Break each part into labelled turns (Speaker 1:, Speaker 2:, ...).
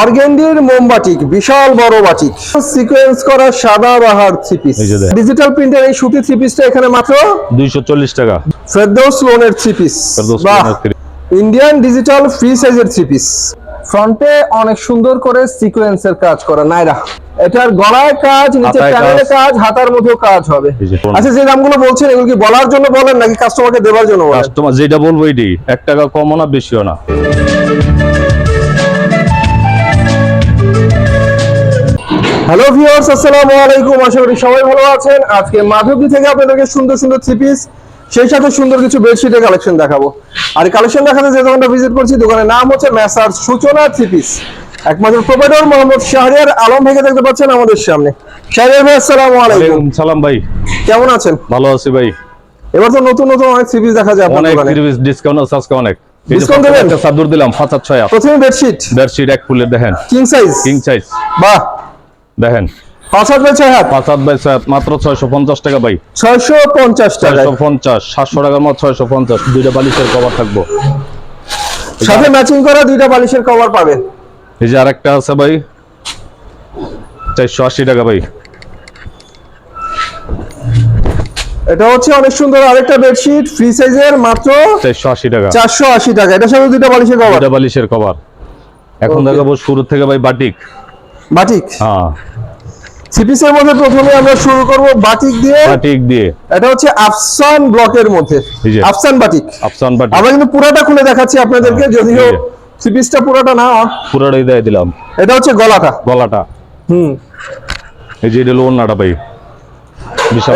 Speaker 1: অর্গেন্ডির মোমবাটিক বিশাল বড় batik sequence করা সাদা বাহার থ্রি পিস। ডিজিটাল প্রিন্টের এই সুতি থ্রি পিসটা এখানে মাত্র
Speaker 2: দুইশো চল্লিশ টাকা।
Speaker 1: ফেরদৌস লোনের three piece Indian digital free সাইজের থ্রি পিস ফ্রন্টে অনেক সুন্দর করে সিকোয়েন্সের কাজ করা নাইরা এটার গলায় কাজ নিচে প্যানেলে
Speaker 2: কাজ।
Speaker 1: হাতার মধ্যেও কাজ হবে। আচ্ছা যে দামগুলো বলছেন এগুলো কি বলার জন্য বলেন নাকি কাস্টমারকে দেওয়ার জন্য বলেন?
Speaker 2: কাস্টমার যেটা বলব এটি এক টাকা কমও না বেশিও না।
Speaker 1: হ্যালো ভিউয়ার্স আসসালামু আলাইকুম আশা করি সবাই ভালো আছেন। আজকে মাধবদী থেকে আপনাদেরকে সুন্দর সুন্দর থ্রি পিস সেই সাথে সুন্দর কিছু বেডশিটের কালেকশন দেখাবো। আর কালেকশন দেখাতে যে দোকানটা ভিজিট করছি দোকানের নাম হচ্ছে ম্যাসার সূচনা থ্রি পিস একমাত্র প্রোভাইডার মোহাম্মদ শাহরিয়ার আলম ভেঙে দেখতে পাচ্ছেন আমাদের সামনে। শাহরিয়ার ভাই আসসালামু আলাইকুম।
Speaker 2: সালাম ভাই।
Speaker 1: কেমন আছেন?
Speaker 2: ভালো আছি ভাই।
Speaker 1: এবার তো নতুন নতুন অনেক থ্রি পিস দেখা যায় আপনার
Speaker 2: অনেক
Speaker 1: দোকানে।
Speaker 2: ডিসকাউন্ট আছে অনেক। চাদর দিলাম পাঁচ হাত ছয় হাত।
Speaker 1: প্রথমে বেডশিট
Speaker 2: বেডশিট এক ফুলের দেখেন।
Speaker 1: কিং সাইজ
Speaker 2: কিং সাইজ
Speaker 1: বাহ!
Speaker 2: দেখেন।
Speaker 1: পাঁচ বাই ছয় হাত?
Speaker 2: পাঁচ বাই ছয় হাত মাত্র ছয়শো পঞ্চাশ টাকা ভাই।
Speaker 1: ছয়শো পঞ্চাশ
Speaker 2: ছয়শো পঞ্চাশ সাতশো টাকার মতো ছয়শো পঞ্চাশ দুইটা বালিশের কভার থাকব।
Speaker 1: সাথে ম্যাচিং করা দুইটা বালিশের কভার পাবেন।
Speaker 2: এই যে আরেকটা আছে ভাই চারশো আশি টাকা ভাই।
Speaker 1: এটা হচ্ছে অনেক সুন্দর আরেকটা বেডশিট ফ্রি সাইজের মাত্র
Speaker 2: চারশো আশি টাকা।
Speaker 1: চারশো আশি টাকা। এটার সাথে বালিশের কভার
Speaker 2: বালিশের কভার এখন. দেখাবো শুরু থেকে ভাই বাটিক
Speaker 1: বাটিক
Speaker 2: হ্যাঁ।
Speaker 1: সিপিসের মধ্যে প্রথমে আমরা শুরু করব বাটিক দিয়ে।
Speaker 2: বাটিক দিয়ে।
Speaker 1: এটা হচ্ছে আফসান ব্লকের মধ্যে। আফসান বাটিক।
Speaker 2: আফসান বাটিক।
Speaker 1: আমরা কিন্তু পুরাটা খুলে দেখাচ্ছি আপনাদেরকে
Speaker 2: হ্যাঁ,
Speaker 1: যদিও সিপিসটা পুরাটা না।
Speaker 2: পুরোটাই দিয়ে দিলাম।
Speaker 1: এটা হচ্ছে গলাটা।
Speaker 2: গলাটা।
Speaker 1: হুম।
Speaker 2: এই যে এটা ওড়নাটা ভাই।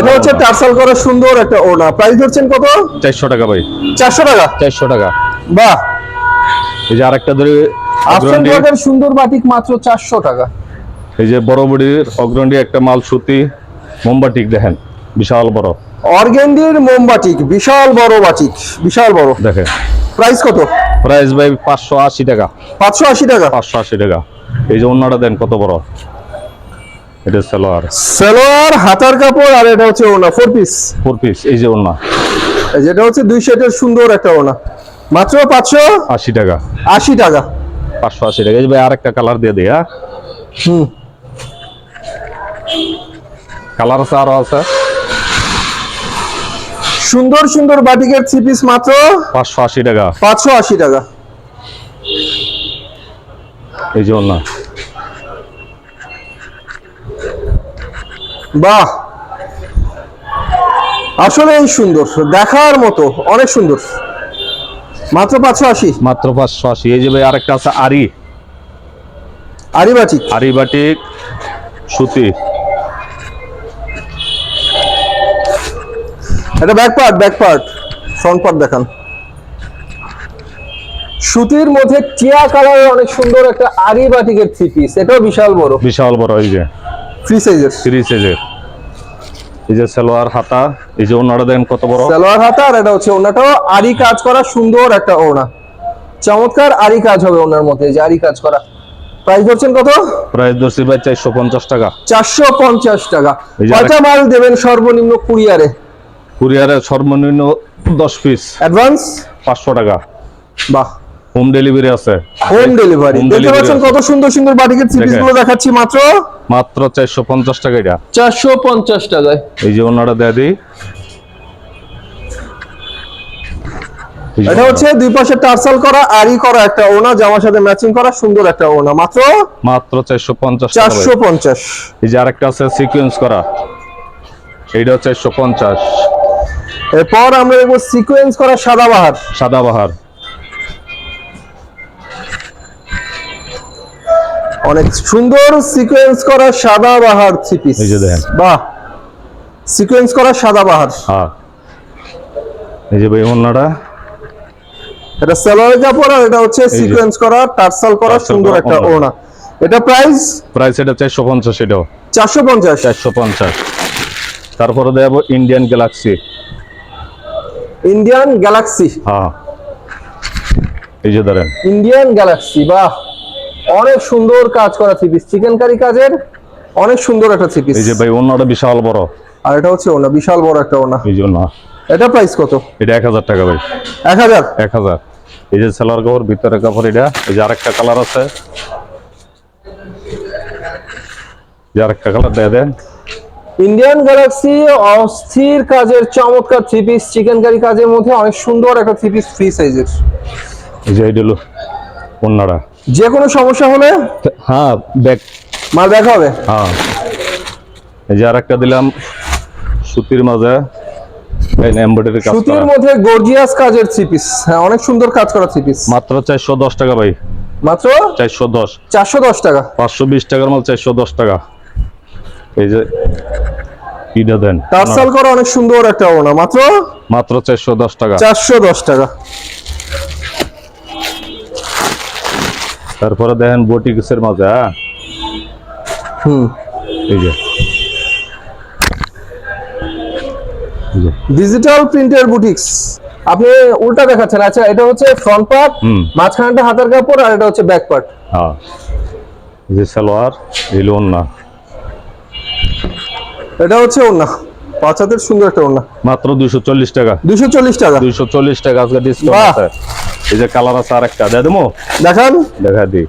Speaker 1: এটা হচ্ছে টার্সাল করা সুন্দর একটা ওড়না। প্রাইস ধরছেন কত?
Speaker 2: চারশো টাকা ভাই।
Speaker 1: চারশো টাকা?
Speaker 2: চারশো টাকা।
Speaker 1: বাহ।
Speaker 2: এই যে আরেকটা ধরে
Speaker 1: আফসান ব্লকের সুন্দর বাটিক মাত্র চারশো টাকা।
Speaker 2: এই যে বড় বড়ির অগ্রন্ডি একটা মাল সুতি মোমবাটিক দেখেন বিশাল বড়।
Speaker 1: অর্গেন্ডির মোমবাটিক বিশাল বড় বাটিক বিশাল বড়।
Speaker 2: দেখেন।
Speaker 1: প্রাইস কত?
Speaker 2: প্রাইস ভাই পাঁচশো আশি টাকা।
Speaker 1: পাঁচশো আশি টাকা?
Speaker 2: পাঁচশো আশি টাকা। এই যে অন্যটা দেন কত বড়? এটা সালোয়ার।
Speaker 1: সালোয়ার হাতার কাপড় আর এটা হচ্ছে ওনা ফোর পিস
Speaker 2: ফোর পিস এই যে ওন্না
Speaker 1: যেটা হচ্ছে দুই সেটের সুন্দর একটা ওনা। মাত্র পাঁচশো
Speaker 2: আশি টাকা।
Speaker 1: আশি টাকা।
Speaker 2: পাঁচশো আশি টাকা। এই যে ভাই আরেকটা কালার দিয়ে দিই হ্যাঁ?
Speaker 1: হুম।
Speaker 2: কালার আছে আরও আছে।
Speaker 1: সুন্দর সুন্দর বাটিকের থ্রি পিস মাত্র
Speaker 2: পাঁচশো আশি টাকা।
Speaker 1: পাঁচশো আশি টাকা।
Speaker 2: এই যে ওন্না
Speaker 1: বাহ! আসলে এই সুন্দর দেখার মতো অনেক সুন্দর। মাত্র পাঁচশো আশি।
Speaker 2: মাত্র পাঁচশো আশি। এই যে ভাই আরেকটা আছে আরি।
Speaker 1: আরি বাটিক।
Speaker 2: আরি বাটিক সুতি।
Speaker 1: এটা back part back part front part দেখান। সুতির মধ্যে টিয়া কালারের অনেক সুন্দর একটা আরি বাটিকের থ্রি পিস এটাও বিশাল বড়।
Speaker 2: বিশাল বড় এই যে।
Speaker 1: ফ্রি সাইজের
Speaker 2: থ্রি সাইজের এই যে সালোয়ার হাতা এই যে ওনাটা দেন কত বড়?
Speaker 1: সালোয়ার হাতা আর এটা হচ্ছে ওনাটাও আরি কাজ করা সুন্দর একটা ওনা চমৎকার আরি কাজ হবে ওনার মধ্যে এই যে আরি কাজ করা। প্রাইস ধরছেন কত?
Speaker 2: প্রাইস দর্শি ভাই চারশো পঞ্চাশ টাকা।
Speaker 1: চারশো পঞ্চাশ টাকা।
Speaker 2: এই
Speaker 1: কয়টা মাল দেবেন সর্বনিম্ন কুরিয়ারে?
Speaker 2: কুরিয়ারে সর্বনিম্ন দশ পিস
Speaker 1: অ্যাডভান্স
Speaker 2: পাঁচশো টাকা।
Speaker 1: বাহ।
Speaker 2: হোম ডেলিভারি আছে।
Speaker 1: হোম ডেলিভারি দেখতে পাচ্ছেন কত সুন্দর সুন্দর বাটিকের
Speaker 2: দেখেন।
Speaker 1: গুলো দেখাচ্ছি মাত্র?
Speaker 2: মাত্র চারশো পঞ্চাশ টাকা এটা।
Speaker 1: চারশো পঞ্চাশ টাকায়।
Speaker 2: এই যে ওনাটা দেয় দিই
Speaker 1: এটা হচ্ছে দুই পাশে টার্সাল করা আরি করা একটা ওনা জামার সাথে ম্যাচিং করা সুন্দর একটা ওনা। মাত্র?
Speaker 2: মাত্র চারশো পঞ্চাশ টাকা।
Speaker 1: চারশো
Speaker 2: ভাই।
Speaker 1: পঞ্চাশ।
Speaker 2: এই যে আরেকটা আছে সিকুয়েন্স করা। এইটা চারশো পঞ্চাশ।
Speaker 1: এরপর আমরা দেখব সিকোয়েন্স করা সাদাবাহার।
Speaker 2: সাদাবাহার।
Speaker 1: অনেক সুন্দর সিকোয়েন্স করা সাদাবাহার থ্রি পিস
Speaker 2: এই যে দেখেন।
Speaker 1: বাহ। সিকোয়েন্স করা সাদাবাহার।
Speaker 2: হ্যাঁ। এই যে ভাই ওনাটা
Speaker 1: এটা সালোয়ার কাপড় আর এটা হচ্ছে সিকোয়েন্স করা টার্সাল করা সুন্দর একটা
Speaker 2: ওড়না।
Speaker 1: ওনা এটা প্রাইস
Speaker 2: প্রাইস এটা চারশো পঞ্চাশ এটাও।
Speaker 1: চারশো পঞ্চাশ।
Speaker 2: চারশো পঞ্চাশ। তারপরে দেব ইন্ডিয়ান গ্যালাক্সি
Speaker 1: ইন্ডিয়ান গ্যালাক্সি
Speaker 2: হ্যাঁ। এই যে ধরেন।
Speaker 1: ইন্ডিয়ান গ্যালাক্সি বাহ। অনেক সুন্দর কাজ করা থ্রি পিস চিকেন কারি কাজের অনেক সুন্দর একটা থ্রি পিস
Speaker 2: এই যে ভাই ওনাটা বিশাল বড়।
Speaker 1: আর এটা হচ্ছে ওনা বিশাল বড় একটা ওনা
Speaker 2: এই জন্য
Speaker 1: এটা প্রাইস কত?
Speaker 2: এটা এক হাজার টাকা ভাই।
Speaker 1: এক হাজার?
Speaker 2: এক হাজার। এই যে সেলার কাপড় ভিতরে কাপড় এটা। এই যে আরেকটা কালার আছে। যে আরেকটা কালার দিয়ে দেন।
Speaker 1: ইন্ডিয়ান গ্যালাক্সি অস্থির কাজের চমৎকার থ্রি পিস চিকেন কারি কাজের মধ্যে অনেক সুন্দর একটা থ্রি পিস ফ্রি সাইজের
Speaker 2: এই যে হলো অন্যরা।
Speaker 1: যে কোনো সমস্যা হলে?
Speaker 2: হ্যাঁ ব্যাগ
Speaker 1: মাল দেখা হবে।
Speaker 2: হ্যাঁ। এই যে আরেকটা দিলাম সুতির মাঝে।
Speaker 1: সুতির মধ্যে গর্জিয়াস কাজের থ্রি পিস হ্যাঁ অনেক সুন্দর কাজ করা থ্রি পিস
Speaker 2: মাত্র চারশো দশ টাকা ভাই।
Speaker 1: মাত্র?
Speaker 2: চারশো দশ।
Speaker 1: চারশো দশ টাকা।
Speaker 2: পাঁচশো বিশ টাকার মাল চারশো দশ টাকা। এই যে ইটা দেন।
Speaker 1: টার্সাল করা অনেক সুন্দর একটা ওনা মাত্র?
Speaker 2: মাত্র চারশো দশ টাকা।
Speaker 1: চারশো দশ টাকা।
Speaker 2: তারপরে দেখেন বটিক্সের মাঝে হ্যাঁ?
Speaker 1: হুম।
Speaker 2: এই যে।
Speaker 1: ডিজিটাল প্রিন্টের বুটিক্স আপনি উল্টা দেখাচ্ছেন। আচ্ছা এটা হচ্ছে ফ্রন্ট পার্ট
Speaker 2: হুম।
Speaker 1: মাঝখানটা হাতের কাপড় আর এটা হচ্ছে ব্যাক পার্ট
Speaker 2: হ্যাঁ। এই যে সালোয়ার এই লোন না
Speaker 1: এটা হচ্ছে ওনা পাঁচ হাতের সুন্দর একটা ওনা
Speaker 2: মাত্র দুইশো চল্লিশ টাকা।
Speaker 1: দুশো চল্লিশ টাকা।
Speaker 2: দুইশো চল্লিশ টাকা আজকে ডিসকাউন্ট আছে। এই যে কালার আছে আরেকটা। দেখাবো দেবো?
Speaker 1: দেখান।
Speaker 2: দেখা দিই।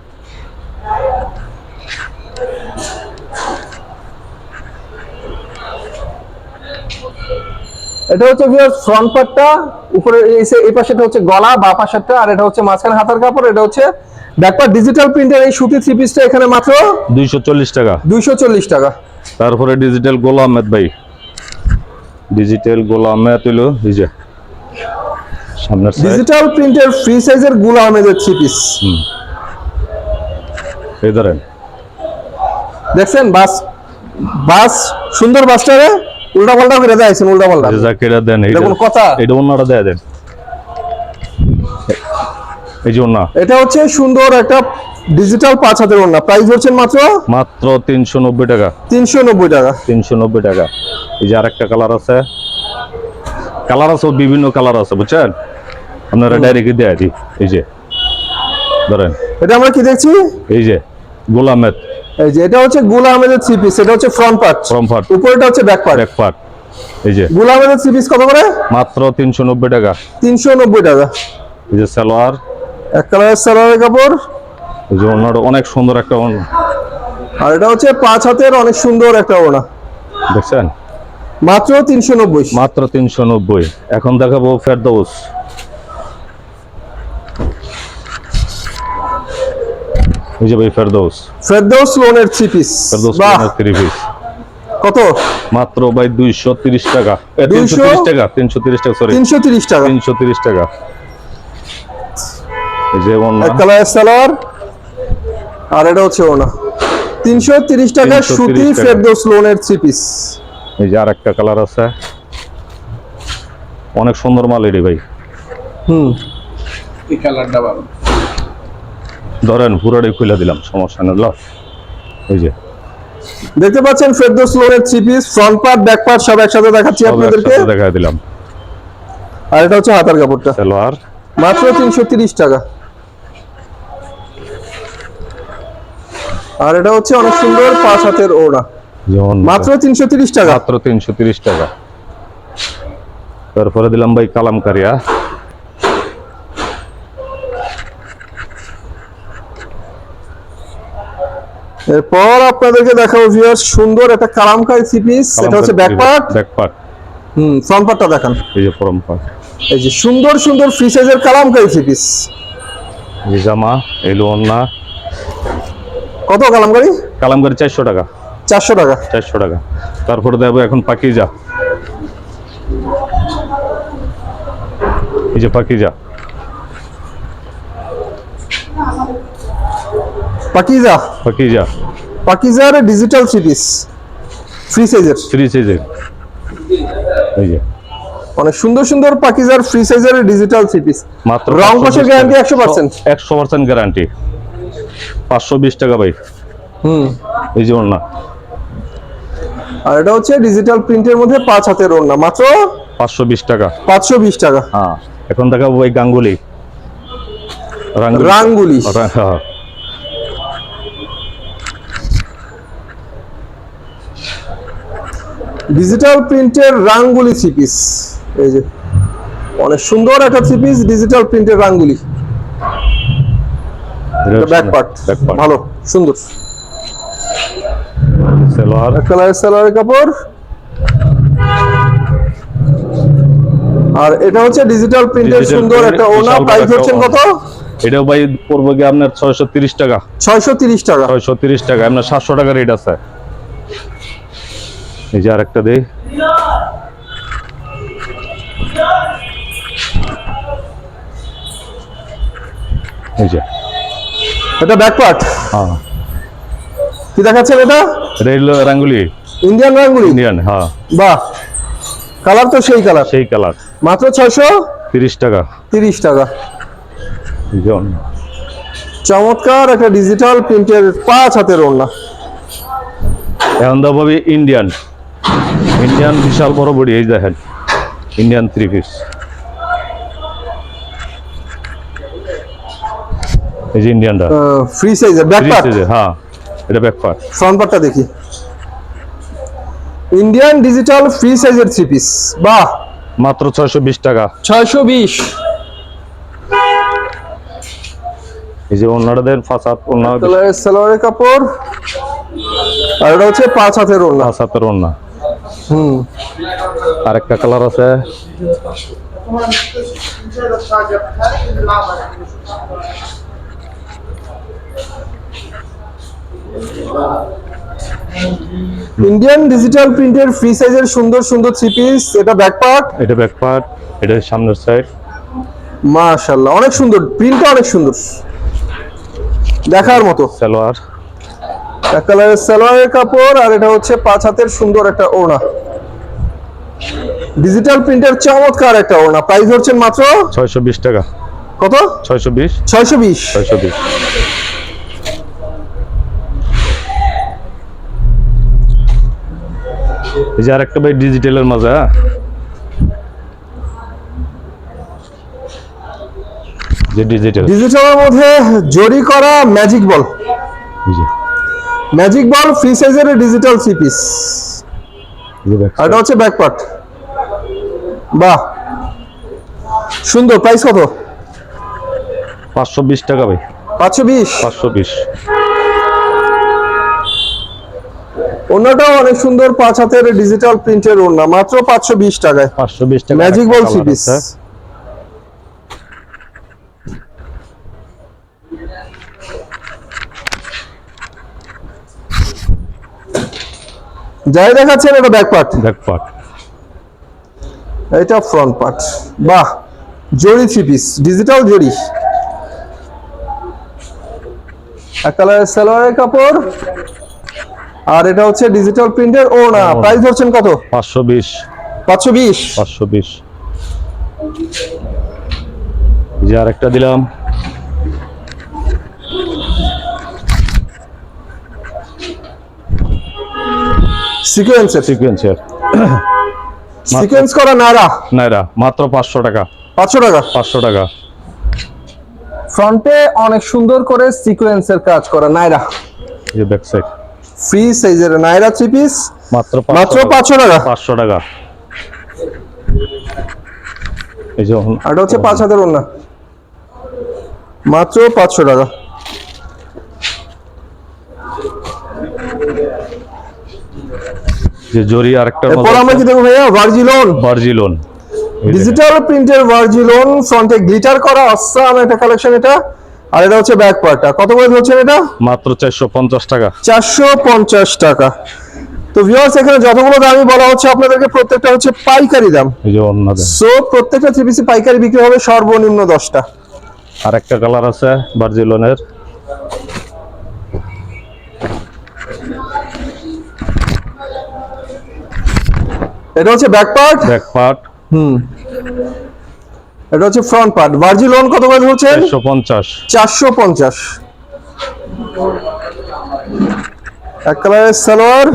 Speaker 1: এটা হচ্ছে ফ্রন্ট পার্টটা উপরে এই পাশেটা হচ্ছে গলা বা পাশেরটা আর এটা হচ্ছে মাঝখানে হাতের কাপড় এটা হচ্ছে ব্যাক পার্ট ডিজিটাল প্রিন্টের এই সুতি থ্রি পিসটা এখানে মাত্র
Speaker 2: দুইশো চল্লিশ টাকা।
Speaker 1: দুইশো চল্লিশ টাকা।
Speaker 2: তারপরে ডিজিটাল গোলাম আহমেদ ভাই। ডিজিটাল গোলাম আহমেদ হইল এই যে সামনের
Speaker 1: ডিজিটাল প্রিন্টের ফ্রি সাইজেরগুলা আহমেদের থ্রি পিস
Speaker 2: এই ধরেন।
Speaker 1: দেখছেন? বাস বাস সুন্দর বাসটারে উল্টা পাল্টা করে দেয়ছেন উল্টা পাল্টা
Speaker 2: যে জাকিরা দেন
Speaker 1: এটা কোনো কথা?
Speaker 2: এটা অন্যটা দেয়া দেন। এই যে অন্য।
Speaker 1: এটা হচ্ছে সুন্দর একটা ডিজিটাল পাঁচ হাতের ওড়না প্রাইস হচ্ছেন মাত্র?
Speaker 2: মাত্র তিনশো নব্বই টাকা।
Speaker 1: তিনশো নব্বই টাকা।
Speaker 2: তিনশো নব্বই টাকা। এই যে আরেকটা কালার আছে। কালার আছে বিভিন্ন কালার আছে বুঝছেন? আপনারা ডাইরেক্ট দেয়া দিই। এই যে। ধরেন।
Speaker 1: এটা আমরা কি দেখছি?
Speaker 2: এই যে গোলামেদ।
Speaker 1: এই যে এটা হচ্ছে গুলা আহমেদের থ্রি পিস এটা হচ্ছে ফ্রন্ট পার্ট
Speaker 2: ফ্রম ফাট
Speaker 1: উপরেটা হচ্ছে ব্যাক পার্ট
Speaker 2: ব্যাক পার্ট এই যে।
Speaker 1: গুলা আহমেদের থ্রি পিস কত করে?
Speaker 2: মাত্র তিনশো নব্বই টাকা।
Speaker 1: তিনশো নব্বই টাকা।
Speaker 2: এই যে সালোয়ার।
Speaker 1: এক কালারের সালোয়ারের কাপড়।
Speaker 2: এই যে অন্যটা অনেক সুন্দর একটা ওড়না।
Speaker 1: আর এটা হচ্ছে পাঁচ হাতের অনেক সুন্দর একটা ওনা
Speaker 2: দেখছেন?
Speaker 1: মাত্র তিনশো নব্বই।
Speaker 2: মাত্র তিনশো নব্বই। এখন দেখাবো ফেরদৌস। এই যে ভাই ফেরদৌস।
Speaker 1: ফেরদৌস লোনের থ্রি পিস
Speaker 2: ফেরদৌস
Speaker 1: বাহ।
Speaker 2: থ্রি পিস
Speaker 1: কত?
Speaker 2: মাত্র ভাই দুইশো তিরিশ টাকা। তিনশো
Speaker 1: 200
Speaker 2: তিরিশ টাকা তিনশো তিরিশ টাকা সরি
Speaker 1: তিনশো তিরিশ টাকা।
Speaker 2: তিনশো তিরিশ টাকা। এই যে ওড়না
Speaker 1: এক কালারের সালোয়ার আর এটা হচ্ছে ওনা। তিনশো তিরিশ টাকা
Speaker 2: 330
Speaker 1: সুতি। ফেরদৌস লোনের থ্রি পিস
Speaker 2: এই যে আর একটা কালার আছে। অনেক সুন্দর মাল এটি ভাই।
Speaker 1: হুম।
Speaker 3: এই কালারটা ভালো।
Speaker 2: ধরেন পুরোটাই খুলে দিলাম সমস্যা নেই ল। এই যে।
Speaker 1: দেখতে পাচ্ছেন ফেরদৌস লোনের three piece front part back part সব একসাথে দেখাচ্ছি আপনাদেরকে।
Speaker 2: দেখা দিলাম।
Speaker 1: আর এটা হচ্ছে হাতার কাপড়টা।
Speaker 2: সালোয়ার।
Speaker 1: মাত্র তিনশো তিরিশ টাকা। আর এটা হচ্ছে অনেক সুন্দর পাঁচ হাতের
Speaker 2: যেমন
Speaker 1: মাত্র তিনশো তিরিশ টাকা।
Speaker 2: মাত্র তিনশো তিরিশ টাকা। তারপরে দিলাম ভাই কালামকারিয়া।
Speaker 1: এরপর আপনাদেরকে দেখাবো ভিউয়ার্স সুন্দর একটা কালামকারি থ্রি পিস এটা হচ্ছে ব্যাক পার্ট
Speaker 2: ব্যাক পার্ট
Speaker 1: হুম ফ্রন্ট পার্টটা দেখান।
Speaker 2: এই যে ফরম পার্ট
Speaker 1: এই যে সুন্দর সুন্দর ফ্রি সাইজের কালামকারি থ্রি পিস
Speaker 2: এই জামা এলো অন্যা
Speaker 1: কত কালামকারি?
Speaker 2: কালামকারি চারশো টাকা।
Speaker 1: চারশো টাকা।
Speaker 2: চারশো টাকা। তারপরে দেবো এখন পাকিজা। এই যে পাকিজা।
Speaker 1: পাকিজা।
Speaker 2: পাকিজা।
Speaker 1: পাকিজার ডিজিটাল থ্রি পিস ফ্রি সাইজের
Speaker 2: থ্রি সাইজের এই যে।
Speaker 1: অনেক সুন্দর সুন্দর পাকিজার ফ্রি সাইজের ডিজিটাল থ্রি পিস
Speaker 2: মাত্র
Speaker 1: রং কষের guarantee 100%
Speaker 2: একশো পার্সেন্ট গ্যারান্টি পাঁচশো বিশ টাকা ভাই।
Speaker 1: হুম।
Speaker 2: এই যে ওর না
Speaker 1: আর এটা হচ্ছে ডিজিটাল প্রিন্টের মধ্যে পাঁচ হাতের ওড়না। মাত্র
Speaker 2: পাঁচশো বিশ টাকা।
Speaker 1: পাঁচশো বিশ টাকা।
Speaker 2: হ্যাঁ। এখন দেখাবো ওই গাঙ্গুলি। রাঙ্গুলি।
Speaker 1: রাঙ্গুলি।
Speaker 2: হ্যাঁ।
Speaker 1: ডিজিটাল প্রিন্টের রাঙ্গুলি থ্রি পিস এই যে অনেক সুন্দর একটা থ্রি পিস ডিজিটাল প্রিন্টের রাঙ্গুলি।
Speaker 2: এটা
Speaker 1: ব্যাক পার্ট ভালো সুন্দর।
Speaker 2: সালোয়ার।
Speaker 1: সালোয়ারের কাপড়। আর এটা হচ্ছে ডিজিটাল প্রিন্টের সুন্দর একটা ওনা প্রাইস হচ্ছেন কত?
Speaker 2: এটাও ভাই পড়বে কি আপনার ছয়শো তিরিশ টাকা।
Speaker 1: ছয়শো তিরিশ টাকা।
Speaker 2: ছয়শো তিরিশ টাকা আপনার সাতশো টাকা রেট আছে। এই যে আরেকটা দিই এই যে।
Speaker 1: এটা ব্যাক পার্ট
Speaker 2: হ্যাঁ।
Speaker 1: কি দেখাচ্ছেন এটা?
Speaker 2: এটা হলো রাঙ্গুলি।
Speaker 1: ইন্ডিয়ান রাঙ্গুলি?
Speaker 2: ইন্ডিয়ান হ্যাঁ।
Speaker 1: বাহ। কালার তো সেই কালার
Speaker 2: সেই কালার
Speaker 1: মাত্র ছয়শো
Speaker 2: তিরিশ টাকা।
Speaker 1: তিরিশ টাকা। চমৎকার একটা ডিজিটাল প্রিন্টের পাঁচ হাতের ওড়না।
Speaker 2: এখন দেবো ইন্ডিয়ান ইন্ডিয়ান বিশাল বড় বডি এই দেখেন। ইন্ডিয়ান থ্রি পিস এই যে ইন্ডিয়ানটা
Speaker 1: ফ্রি সাইজের ব্যাক পার্ট
Speaker 2: হ্যাঁ এটা ব্যাক পার্ট
Speaker 1: ফ্রন্ট পার্টটা দেখি। ইন্ডিয়ান ডিজিটাল ফ্রি সাইজের থ্রি পিস বাহ!
Speaker 2: মাত্র ছয়শো বিশ টাকা।
Speaker 1: ছয়শো বিশ।
Speaker 2: এই যে অন্যটা দেন পাঁচ হাত
Speaker 1: সালোয়ারের কাপড়। আর এটা হচ্ছে পাঁচ হাতের ওড়না।
Speaker 2: পাঁচ হাতের অন্য
Speaker 1: হুম।
Speaker 2: আরেকটা কালার আছে।
Speaker 1: ইন্ডিয়ান ডিজিটাল প্রিন্টের ফ্রি সাইজের সুন্দর সুন্দর থ্রি পিস এটা ব্যাক পার্ট
Speaker 2: এটা ব্যাক পার্ট এটা সামনের সাইড
Speaker 1: মাশাআল্লাহ অনেক সুন্দর প্রিন্টটা অনেক সুন্দর। দেখার মতো।
Speaker 2: সালোয়ার।
Speaker 1: এক কালারের সালোয়ারের কাপড় আর এটা হচ্ছে পাঁচ হাতের সুন্দর একটা ওড়না। ডিজিটাল প্রিন্টের চমৎকার একটা ওড়না। প্রাইস হচ্ছে মাত্র?
Speaker 2: ছয়শো বিশ টাকা।
Speaker 1: কত?
Speaker 2: ছয়শো বিশ।
Speaker 1: ছয়শো বিশ।
Speaker 2: ছয়শো বিশ। এই যে আরেকটা ভাই ডিজিটালের যে ডিজিটাল
Speaker 1: ডিজিটালের মধ্যে জরি করা magic ball magic ball free সাইজের ডিজিটাল থ্রি পিস আর এটা হচ্ছে ব্যাক পার্ট বাহ। সুন্দর। প্রাইস কত?
Speaker 2: পাঁচশো বিশ টাকা ভাই।
Speaker 1: পাঁচশো বিশ?
Speaker 2: পাঁচশো বিশ।
Speaker 1: অন্যটাও অনেক সুন্দর পাঁচ হাতের ডিজিটাল প্রিন্টের ওড়না। মাত্র পাঁচশো বিশ টাকায়।
Speaker 2: পাঁচশো বিশ টাকা
Speaker 1: ম্যাজিক বল থ্রি পিস যাই দেখাচ্ছেন এটা ব্যাক পার্ট
Speaker 2: ব্যাক পার্ট
Speaker 1: এটা ফ্রন্ট পার্ট বাহ জরি থ্রি পিস ডিজিটাল জরি। এক কালারের সালোয়ারের কাপড় আর এটা হচ্ছে ডিজিটাল প্রিন্টের ও না প্রাইস ধরছেন কত?
Speaker 2: পাঁচশো বিশ।
Speaker 1: পাঁচশো বিশ।
Speaker 2: পাঁচশো বিশ। যে আরেকটা দিলাম।
Speaker 1: সিকোয়েন্সের
Speaker 2: সিকুয়েন্সের
Speaker 1: সিকোয়েন্স করা নারা
Speaker 2: নাইরা মাত্র পাঁচশো টাকা।
Speaker 1: পাঁচশো টাকা?
Speaker 2: পাঁচশো টাকা।
Speaker 1: ফ্রন্টে অনেক সুন্দর করে সিকোয়েন্সের কাজ করা নাইরা।
Speaker 2: এই যে ব্যাক সাইড
Speaker 1: ফ্রি সাইজের নাইরা থ্রি পিস
Speaker 2: মাত্র
Speaker 1: মাত্র পাঁচশো টাকা?
Speaker 2: পাঁচশো টাকা। এই যে
Speaker 1: এটা হচ্ছে পাঁচ হাজার ওনা মাত্র পাঁচশো টাকা।
Speaker 2: যে জরি আরেকটা
Speaker 1: এরপর আমরা কি দেখব ভাইয়া? ভার্জিলন
Speaker 2: বার্জিলোন
Speaker 1: ডিজিটাল প্রিন্টের ভার্জিলন ফ্রন্টে গ্লিটার করা অসাম একটা কালেকশন এটা। আর এটা হচ্ছে ব্যাক পার্টটা কত করে হচ্ছেন এটা?
Speaker 2: মাত্র চারশো পঞ্চাশ টাকা।
Speaker 1: চারশো পঞ্চাশ টাকা। তো ভিউয়ার্স এখানে যতগুলো দামই বলা হচ্ছে আপনাদেরকে প্রত্যেকটা হচ্ছে পাইকারি দাম।
Speaker 2: এই যে অন্য দেন।
Speaker 1: সো প্রত্যেকটা থ্রি পিসি পাইকারি বিক্রি হবে সর্বনিম্ন দশটা।
Speaker 2: আরেকটা কালার আছে বার্জিলোনের
Speaker 1: এটা হচ্ছে ব্যাক পার্ট
Speaker 2: ব্যাক পার্ট
Speaker 1: হুম। এটা হচ্ছে ফ্রন্ট পার্ট ভার্জিলন কত করে হচ্ছে
Speaker 2: চারশো পঞ্চাশ।
Speaker 1: চারশো পঞ্চাশ। এক কালারের সালোয়ার।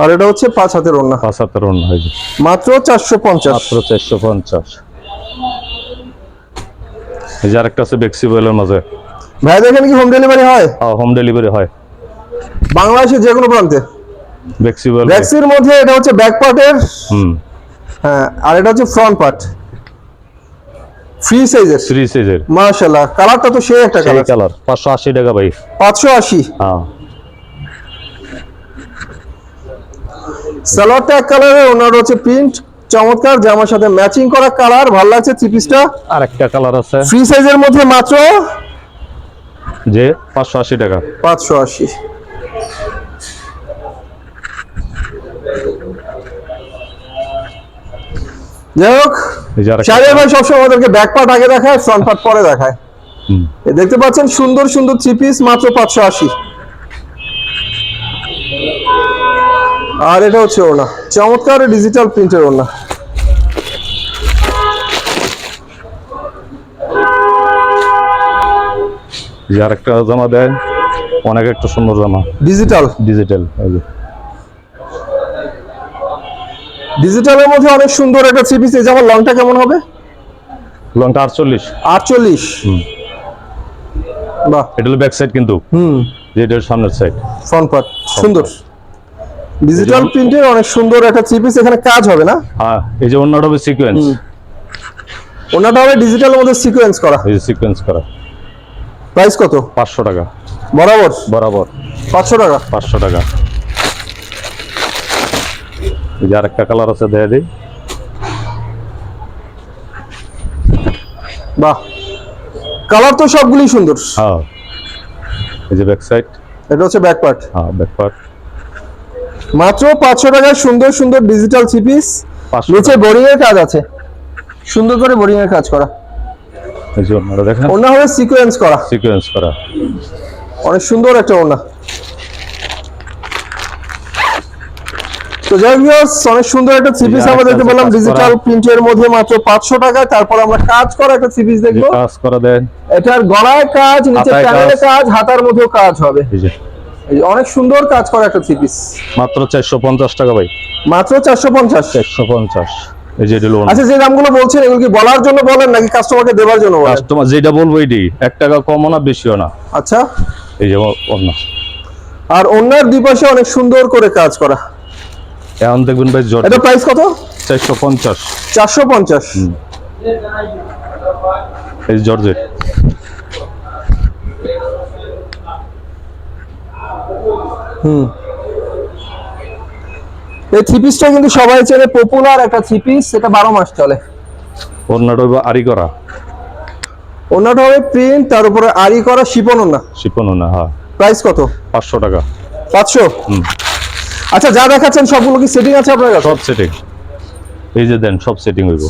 Speaker 1: আর এটা হচ্ছে পাঁচ হাতের ওড়না।
Speaker 2: পাঁচ হাতের অন্য হয়েছে
Speaker 1: মাত্র চারশো পঞ্চাশ।
Speaker 2: মাত্র চারশো পঞ্চাশ। এই যে আরেকটা আছে বেক্সিবয়েলের মাঝে।
Speaker 1: ভাই দেখেন কি হোম ডেলিভারি হয়?
Speaker 2: হোম ডেলিভারি হয়।
Speaker 1: বাংলাদেশের যে কোনো প্রান্তে।
Speaker 2: ভ্যাক্সিবল
Speaker 1: ভ্যাক্সির মধ্যে এটা হচ্ছে ব্যাক পার্টের হ্যাঁ আর এটা হচ্ছে ফ্রন্ট পার্ট ফ্রি সাইজের
Speaker 2: ফ্রি সাইজের
Speaker 1: মাশাআল্লাহ কালারটা তো সেই একটা কালার
Speaker 2: কালার 580 টাকা ভাই।
Speaker 1: 580
Speaker 2: হ্যাঁ।
Speaker 1: সালোয়ারটা এক কালারের ওনার হচ্ছে প্রিন্ট চমৎকার জামার সাথে ম্যাচিং করা কালার ভালো লাগছে থ্রি পিসটা
Speaker 2: আর একটা কালার আছে।
Speaker 1: ফ্রি সাইজের মধ্যে মাত্র
Speaker 2: যে 580 টাকা।
Speaker 1: 580 যাই হোক শাহরিয়ার ভাই সবসময় আমাদেরকে ব্যাক পার্ট আগে দেখায় ফ্রন্ট পার্ট পরে দেখায়। দেখতে পাচ্ছেন সুন্দর সুন্দর থ্রি পিস মাত্র পাঁচশো আশি। আর এটা হচ্ছে ওনা চমৎকার ডিজিটাল প্রিন্টের ওনা
Speaker 2: যে আরেকটা জামা দেয় অনেক একটা সুন্দর জামা।
Speaker 1: ডিজিটাল
Speaker 2: ডিজিটাল
Speaker 1: ডিজিটালের মধ্যে অনেক সুন্দর একটা থ্রি পিস এই যেমন লংটা কেমন হবে?
Speaker 2: লংটা আটচল্লিশ।
Speaker 1: আটচল্লিশ। বাহ।
Speaker 2: এটা হলো ব্যাক সাইড কিন্তু।
Speaker 1: হুম।
Speaker 2: যে সামনের সাইড
Speaker 1: ফ্রন্ট পার্ট সুন্দর। ডিজিটাল প্রিন্টের অনেক সুন্দর একটা থ্রি পিস এখানে কাজ হবে না?
Speaker 2: হ্যাঁ এই যে অন্যটা হবে সিকোয়েন্স
Speaker 1: ওনাটা হবে ডিজিটালের মধ্যে সিকোয়েন্স করা।
Speaker 2: এই যে সিকোয়েন্স করা।
Speaker 1: প্রাইস কত?
Speaker 2: পাঁচশো টাকা।
Speaker 1: বরাবর?
Speaker 2: বরাবর।
Speaker 1: পাঁচশো টাকা।
Speaker 2: পাঁচশো টাকা। যে আরেকটা কালার আছে দেয়া দিই।
Speaker 1: বাহ। কালার তো সবগুলি সুন্দর।
Speaker 2: হ্যাঁ। এই যে ব্যাক সাইড
Speaker 1: এটা হচ্ছে ব্যাক পার্ট
Speaker 2: হ্যাঁ ব্যাক পার্ট
Speaker 1: মাত্র পাঁচশো টাকায় সুন্দর সুন্দর ডিজিটাল থ্রি পিস
Speaker 2: পাঁচশো
Speaker 1: নিচে বোরিং এর কাজ আছে। সুন্দর করে বোরিং এর কাজ করা।
Speaker 2: এই যে অন্যটা দেখেন।
Speaker 1: ওনা হবে সিকোয়েন্স করা।
Speaker 2: সিকোয়েন্স করা।
Speaker 1: অনেক সুন্দর একটা ওনা তো যাই অনেক সুন্দর একটা থ্রি পিস
Speaker 2: যে
Speaker 1: আমরা দেখতে পেলাম ডিজিটাল প্রিন্টের মধ্যে মাত্র পাঁচশো তারপর আমরা কাজ করা একটা থ্রি পিস দেখব।
Speaker 2: কাজ করা দেন।
Speaker 1: এটার গলায় কাজ নিচে প্যানেলে
Speaker 2: কাজ।
Speaker 1: হাতার মধ্যেও কাজ হবে। অনেক সুন্দর কাজ করা একটা থ্রি পিস
Speaker 2: মাত্র চারশো পঞ্চাশ টাকা ভাই।
Speaker 1: মাত্র চারশো পঞ্চাশ।
Speaker 2: চারশো পঞ্চাশ।
Speaker 1: আচ্ছা যে দামগুলো বলছেন এগুলো কি বলার জন্য বলেন নাকি কাস্টমারকে দেওয়ার জন্য বলেন?
Speaker 2: কাস্টমার যেটা বলব এটি এক টাকা কমও না বেশিও না।
Speaker 1: আচ্ছা।
Speaker 2: এই যে অন্য।
Speaker 1: আর অন্যার দুই পাশে অনেক সুন্দর করে কাজ করা।
Speaker 2: এখন দেখবেন ভাই জর্জ
Speaker 1: এটা প্রাইস কত?
Speaker 2: চারশো পঞ্চাশ।
Speaker 1: চারশো পঞ্চাশ।
Speaker 2: এই যে জর্জেট।
Speaker 1: হুম। এই থ্রি পিসটা কিন্তু সবাই চেনে পপুলার একটা থ্রি পিস এটা বারো মাস চলে।
Speaker 2: অন্যটা হইব আরি করা।
Speaker 1: অন্যটা হবে প্রিন্ট তার উপরে আরি করা শিপন না
Speaker 2: শিপনো না হ্যাঁ।
Speaker 1: প্রাইস কত?
Speaker 2: পাঁচশো টাকা।
Speaker 1: পাঁচশো?
Speaker 2: হুম।
Speaker 1: আচ্ছা যা দেখাচ্ছেন সবগুলো কি সেটিং আছে আপনার কাছে?
Speaker 2: সব সেটিং এই যে দেন সব সেটিং হইব।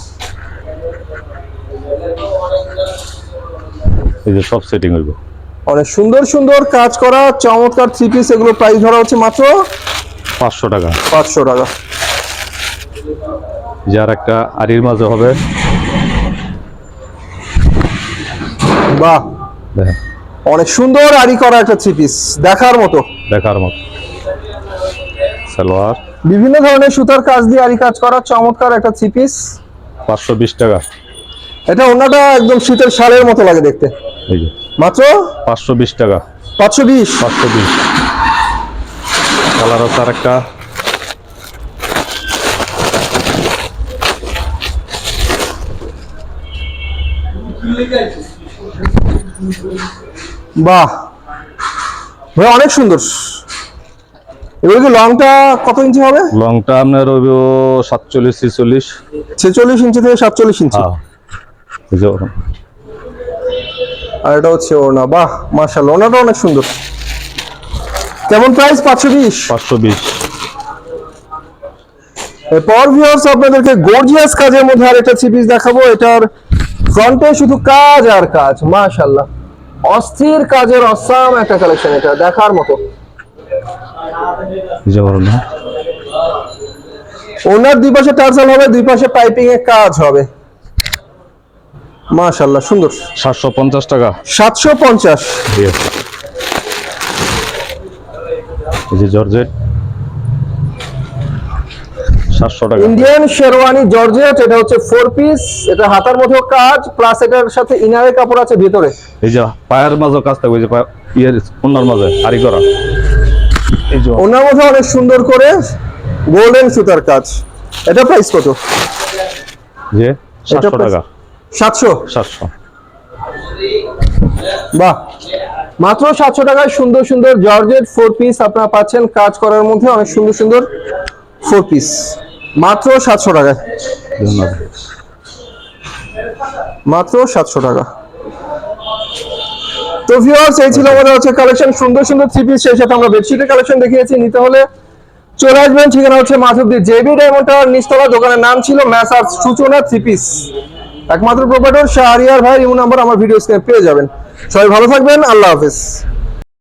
Speaker 2: এই যে সব সেটিং হইব।
Speaker 1: অনেক সুন্দর সুন্দর কাজ করা চমৎকার থ্রি পিস এগুলো প্রাইস ধরা হচ্ছে মাত্র
Speaker 2: পাঁচশো টাকা।
Speaker 1: পাঁচশো টাকা।
Speaker 2: যার একটা আরির মাঝে হবে।
Speaker 1: বাহ!
Speaker 2: দেখেন
Speaker 1: অনেক সুন্দর আরি করা একটা থ্রি পিস দেখার মতো।
Speaker 2: দেখার মতো। সালোয়ার।
Speaker 1: বিভিন্ন ধরনের সুতার কাজ দিয়ে আরি কাজ করা চমৎকার একটা থ্রি পিস
Speaker 2: পাঁচশো বিশ টাকা।
Speaker 1: এটা অন্যটা একদম শীতের শালের মতো লাগে দেখতে।
Speaker 2: এই যে।
Speaker 1: মাত্র?
Speaker 2: পাঁচশো বিশ টাকা।
Speaker 1: পাঁচশো বিশ।
Speaker 2: পাঁচশো বিশ। কালার আছে আর একটা।
Speaker 1: বাহ। ভাই অনেক সুন্দর। এগুলো কি লংটা কত ইঞ্চি হবে?
Speaker 2: লংটা আপনার সাতচল্লিশ ছিচল্লিশ।
Speaker 1: ছেচল্লিশ ইঞ্চি থেকে সাতচল্লিশ ইঞ্চি
Speaker 2: হ্যাঁ।
Speaker 1: আর এটা হচ্ছে ওনা বাহ মার্শাল ওনাটা অনেক সুন্দর। কেমন প্রাইস পাঁচশো বিশ?
Speaker 2: পাঁচশো বিশ।
Speaker 1: এরপর ভিউয়ার্স আপনাদেরকে গর্জিয়াস কাজের মধ্যে আরেকটা থ্রি পিস দেখাবো। এটার ফ্রন্টে শুধু কাজ আর কাজ মাশাল্লাহ অস্থির কাজের অসাম একটা কালেকশন এটা দেখার মতো। ওনার দুই পাশে টার্সেল হবে দুই পাশে পাইপিং এর কাজ হবে। সুন্দর।
Speaker 2: সাতশো পঞ্চাশ টাকা।
Speaker 1: সাতশো পঞ্চাশ।
Speaker 2: দিয়ে এই যে জর্জেট। সাতশো টাকা।
Speaker 1: ইন্ডিয়ান শেরওয়ানি জর্জেট এটা হচ্ছে ফোর পিস এটা হাতার মধ্যেও কাজ প্লাস এটার সাথে ইনারের কাপড় আছে ভিতরে।
Speaker 2: এই যে পায়ের মাঝে কাজ থাকবে যে পায়ে- ইয়ের অন্যার মাঝে আরি করা।
Speaker 1: ওনার মধ্যে অনেক সুন্দর করে গোল্ডেন সুতার কাজ। এটা প্রাইস কত?
Speaker 2: যে সাতশো টাকা।
Speaker 1: সাতশো? বাহ। মাত্র সাতশো টাকায় সুন্দর সুন্দর জর্জেট ফোর পিস আপনারা পাচ্ছেন। কাজ করার মধ্যে অনেক সুন্দর সুন্দর ফোর পিস মাত্র সাতশো টাকায়।
Speaker 2: ধন্যবাদ।
Speaker 1: মাত্র সাতশো টাকা। তো ভিউয়ার্স এই ছিল আমাদের হচ্ছে কালেকশন সুন্দর সুন্দর থ্রি পিস সেই সাথে আমরা বেডশিটের কালেকশন দেখিয়েছি নিতে হলে চলে আসবেন। ঠিকানা হচ্ছে মাধবদী জেবি ডায়মন্ড টাওয়ার নিচতলা দোকানের নাম ছিল ম্যাসার সূচনা থ্রি পিস একমাত্র প্রোপার্টার শাহরিয়ার ভাই ইউ নাম্বার আমার ভিডিও স্ক্রিনে পেয়ে যাবেন। সবাই ভালো থাকবেন আল্লাহ হাফেজ।